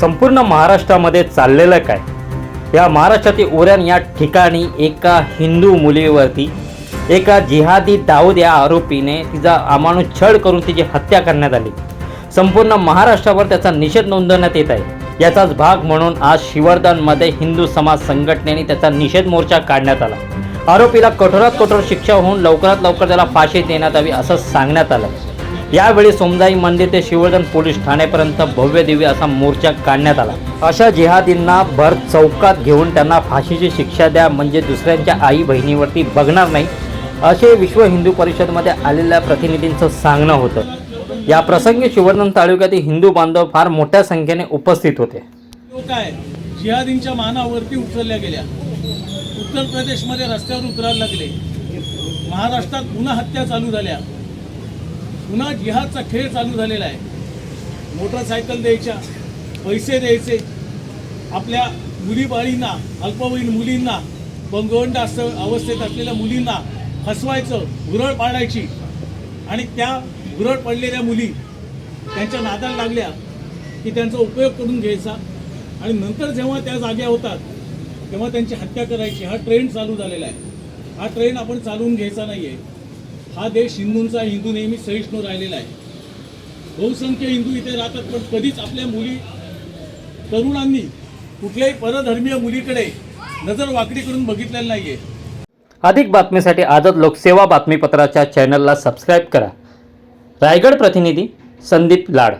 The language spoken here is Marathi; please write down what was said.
संपूर्ण महाराष्ट्रामध्ये चाललेलं काय? या महाराष्ट्रातील उरण या ठिकाणी एका हिंदू मुलीवरती एका जिहादी दाऊद या आरोपीने तिचा अमानुष छळ करून तिची हत्या करण्यात आली. संपूर्ण महाराष्ट्रावर त्याचा निषेध नोंदवण्यात येत आहे. याचाच भाग म्हणून आज शिवर्धनमध्ये हिंदू समाज संघटनेने त्याचा निषेध मोर्चा काढण्यात आला. आरोपीला कठोरात कठोर शिक्षा होऊन लवकरात लवकर त्याला फाशी देण्यात यावी असं सांगण्यात आलं. यावेळी सोमदाई मंदिर ते शिवर्धन पोलीस ठाणेपर्यंत भव्य दिव्य असा मोर्चा काढण्यात आला. अशा जिहादींना भर चौकात घेऊन त्यांना फाशीची शिक्षा द्या म्हणजे दुसऱ्यांच्या आई बहिणीवरती बघणार नाही असे विश्व हिंदू परिषदमध्ये आलेल्या प्रतिनिधींचं सांगणं होतं. या प्रसंगी शिवर्धन तालुक्यातील हिंदू बांधव फार मोठ्या संख्येने उपस्थित होते. लोक जिहादींच्या मानावरती उचलल्या गेल्या. उत्तर प्रदेशमध्ये रस्त्यावर उतरायला लागले. महाराष्ट्रात पुन्हा हत्या चालू झाल्या. पुन्हा जिहादचा खेळ चालू झालेला आहे. मोटरसायकल द्यायच्या पैसे द्यायचे. आपल्या मुलीबाळींना अल्पवयीन मुलींना बंगवंड असं अवस्थेत असलेल्या मुलींना फसवायचं भुरळ पाडायची. आणि त्या भुरळ पडलेल्या मुली त्यांच्या नादाला लागल्या की त्यांचा उपयोग करून घ्यायचा. आणि नंतर जेव्हा त्या जाग्या होतात तेव्हा त्यांची हत्या करायची. हा ट्रेंड चालू झालेला आहे. हा ट्रेंड आपण चालवून घ्यायचा नाही आहे हा देश हिंदूंचा हिंदू नेहमी सहिष्णू राहिलेला आहे. बहुसंख्य हिंदू इथे राहतात पण कधीच आपल्या मुली तरुणांनी कुठल्याही परधर्मीय मुलीकडे नजर वाकडी करून बघितलेलं नाहीये. अधिक बातमीसाठी आजच लोकसेवा बातमीपत्राच्या चॅनलला सबस्क्राईब करा. रायगड प्रतिनिधी संदीप लाड.